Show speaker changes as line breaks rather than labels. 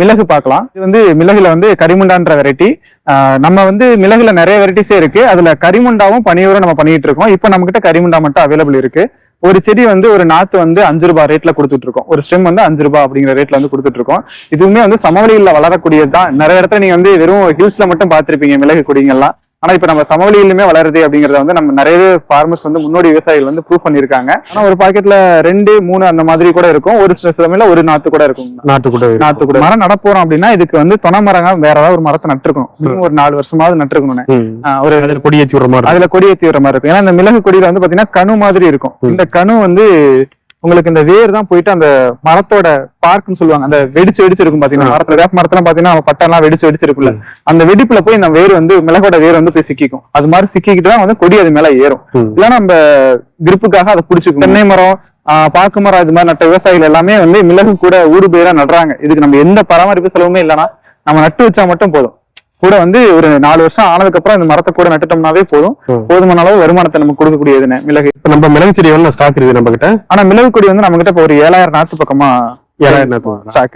மிளகு பார்க்கலாம். இது வந்து மிளகுல வந்து கரிமுண்டான்ற வெரைட்டி நம்ம வந்து மிளகுல நிறைய வெரைட்டிஸே இருக்கு. அதுல கரிமுண்டாவும் பனியூரும் நம்ம பண்ணிட்டு இருக்கோம். இப்போ நம்ம கிட்ட கரிமுண்டா மட்டும் அவைலபிள் இருக்கு. ஒரு செடி வந்து ஒரு நாத்து வந்து அஞ்சு ரூபாய் ரேட்ல கொடுத்துட்டு இருக்கோம். ஒரு ஸ்டெம் வந்து அஞ்சு ரூபாய் அப்படிங்கிற ரேட்ல வந்து கொடுத்துட்டு இருக்கோம். இதுவுமே வந்து சமவெளியில வளரக்கூடியது தான் நிறைய இடத்துல நீங்க வந்து வெறும் ஹில்ஸ்ல மட்டும் பார்த்துருப்பீங்க மிளகு கொடிங்கெல்லாம் ஆனா இப்ப நம்ம சமவெளியிலுமே வளருது அப்படிங்கறத வந்து நம்ம நிறைய ஃபார்மர்ஸ் வந்து முன்னோடி விவசாயிகள் வந்து ப்ரூவ் பண்ணிருக்காங்க ஆனா ஒரு பாக்கெட்ல ரெண்டு மூணு அந்த மாதிரி கூட இருக்கும். ஒரு சில சமயம்ல ஒரு நாத்து கூட இருக்கும்.
நாட்டுக்கூட
நாத்து கூட. மரம் நட போறோம் அப்படின்னா இதுக்கு வந்து தொண மரங்க வேற ஏதாவது ஒரு மரத்தை நட்டுருக்கணும். ஒரு நாலு வருஷமாவது நட்டுருக்கணும். ஒரு
அதுல கொடி ஏற்றி விடுற மாதிரி.
அதுல கொடி ஏத்தி வர மாதிரி இருக்கும். ஏன்னா இந்த மிளகு கொடியில வந்து பாத்தீங்கன்னா கணு மாதிரி இருக்கும். இந்த கணு வந்து உங்களுக்கு இந்த வேர் தான் போயிட்டு அந்த மரத்தோட பார்க்குன்னு சொல்லுவாங்க. அந்த வெடிச்சு வெடிச்சு இருக்கும் பாத்தீங்கன்னா. மரத்துல வேப்ப மரத்துல பாத்தீங்கன்னா பட்டம் எல்லாம் வெடிச்சு வெடிச்சு இருக்குல்ல அந்த வெடிப்புல போய் இந்த வேர் வந்து மிளகோட வேர் வந்து போய் சிக்கிக்கும். அது மாதிரி சிக்கிக்கிட்டு தான் வந்து கொடி அது மேல ஏறும். இல்லைன்னா நம்ம கிரிப்புக்காக அதை பிடிச்சிக்கும் தென்னை மரம் ஆஹ் பாக்கு மரம் இது மாதிரி நட்ட விவசாயிகள் எல்லாமே வந்து மிளகு கூட ஊடு பயிரா நடுறாங்க. இதுக்கு நம்ம எந்த பராமரிப்பு செலவுமே இல்லைன்னா நம்ம நட்டு வச்சா மட்டும் போதும். கூட வந்து ஒரு நாலு வருஷம் ஆனதுக்கு அப்புறம் இந்த மரத்தை கூட நட்டுட்டோம்னாவே போதும். போதுமான அளவு வருமானத்தை நம்ம கொடுக்கக்கூடியதுன்னு மிளகு
இப்ப நம்ம மிளகு செடி எவ்வளவு ஸ்டாக் இருக்குது நம்ம கிட்ட
ஆனா மிளகு கொடி வந்து நம்ம கிட்ட இப்போ ஒரு ஏழாயிரம் நாத்து பக்கமா
ஏழாயிரம்.
ஸ்டாக்